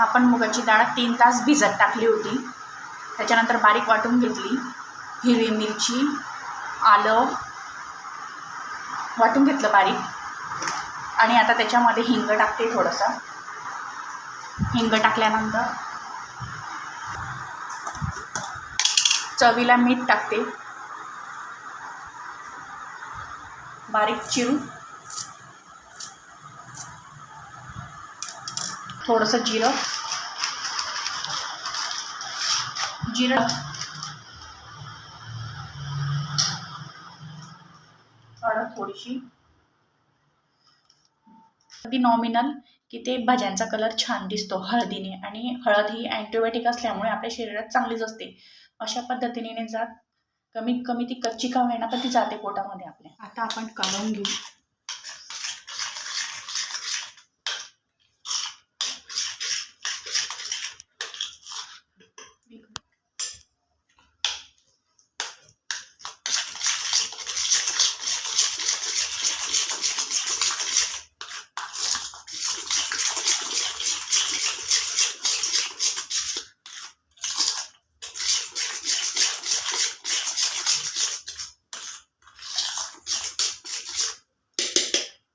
आपण मुगाची डाळ तीन तास भिजत टाकली होती. त्याच्यानंतर बारीक वाटून घेतली. हिरवी मिरची आलं. वाटून घेतलं बारीक. आणि आता त्याच्यामध्ये हिंग टाकते थोडंसं. हिंग टाकल्यानंतर चवीला मीठ टाकते. बारीक चिरून. थोडंसं जिरं. जिरं. हळद थोडीशी. अगदी नॉमिनल की ते भाज्यांचा कलर छान दिसतो हळदीने. आणि हळद ही अँटीबायोटिक असल्यामुळे आपल्या शरीरात चांगलीच असते. अशा पद्धतीने जात. कमीत कमी ती कच्ची का होईना पण ती जाते पोटामध्ये आपल्या. आता आपण काढून घेऊ.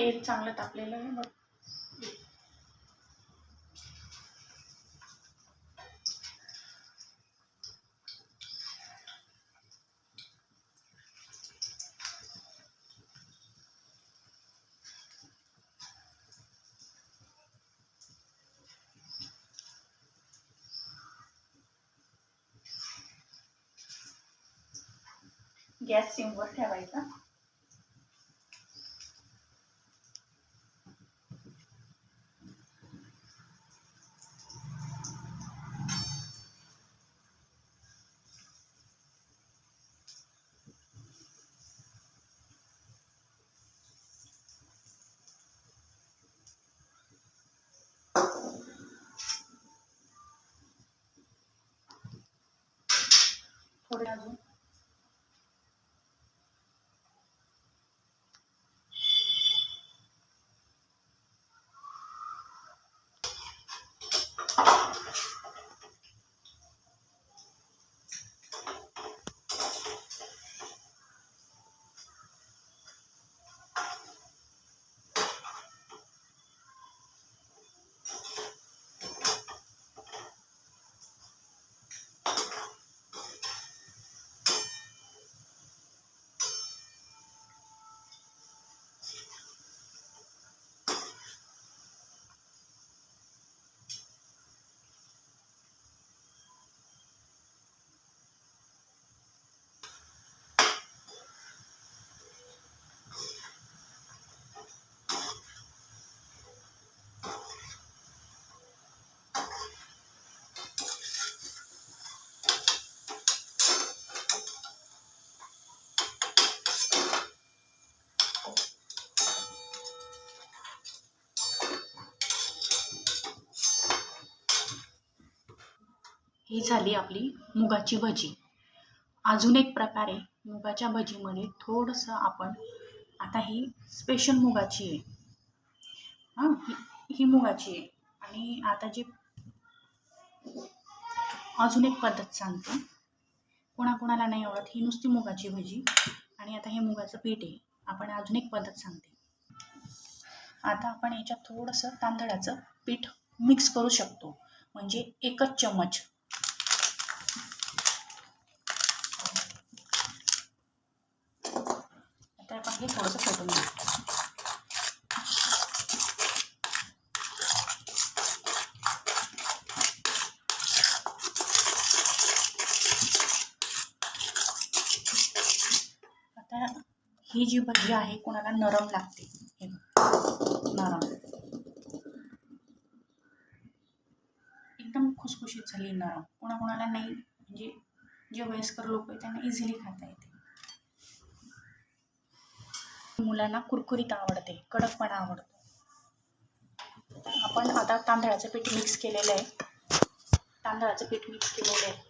तेल चांगलं तापलेलं आहे बघ. गॅस सिमवर ठेवायचा. थोडे अजून ही झाली आपली मुगाची भजी. अजून एक प्रकारे मुगाच्या भजीमध्ये थोडंसं आपण आता ही स्पेशल मुगाची आहे. हां ही ही मुगाची आहे. आणि आता जी अजून एक पद्धत सांगते. कोणाकोणाला नाही आवडत ही नुसती मुगाची भजी आणि आता हे मुगाचं पीठ आहे. आपण अजून एक पद्धत सांगते. आता आपण याच्यात थोडंसं तांदळाचं पीठ मिक्स करू शकतो. म्हणजे एकच चम्मच हे थोडंसं फोटून घेऊ ही जी भजी आहे कोणाला नरम लागते. हे नरम. एकदम खुसखुशीत झाली नरम. कोणाकोणाला नाही. म्हणजे जे वयस्कर लोक आहेत त्यांना इझिली खाता येते. मुलांना कुरकुरीत आवडते कडकपणा आवडतो. आपण आता तांदळाचं पीठ मिक्स केलेलं आहे. तांदळाचं पीठ मिक्स केलेलं आहे.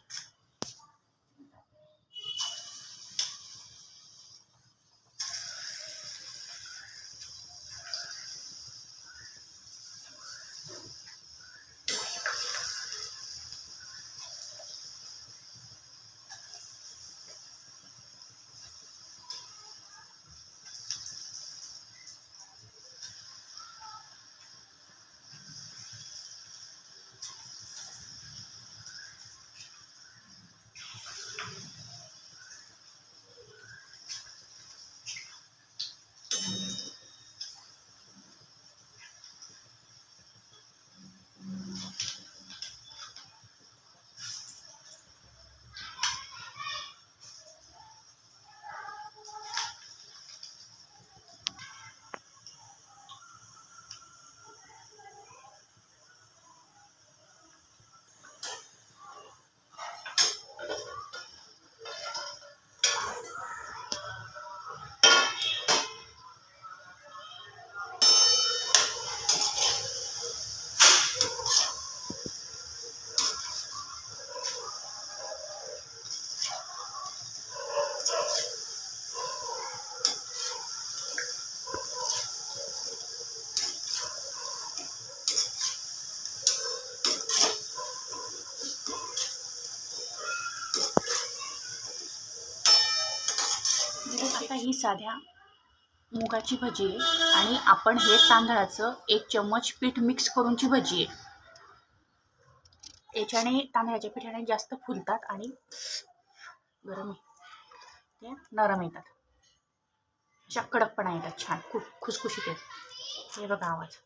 आता ही साध्या मुगाची भजी आहे आणि आपण हे तांदळाचं एक चम्मच पीठ मिक्स करूनची भजी आहे. याच्याने तांदळाच्या पिठाने जास्त फुलतात आणि गरम ते नरम येतात. अशा कडकपणा येतात छान. खूप खुसखुशीत येतात हे बघा आवाज.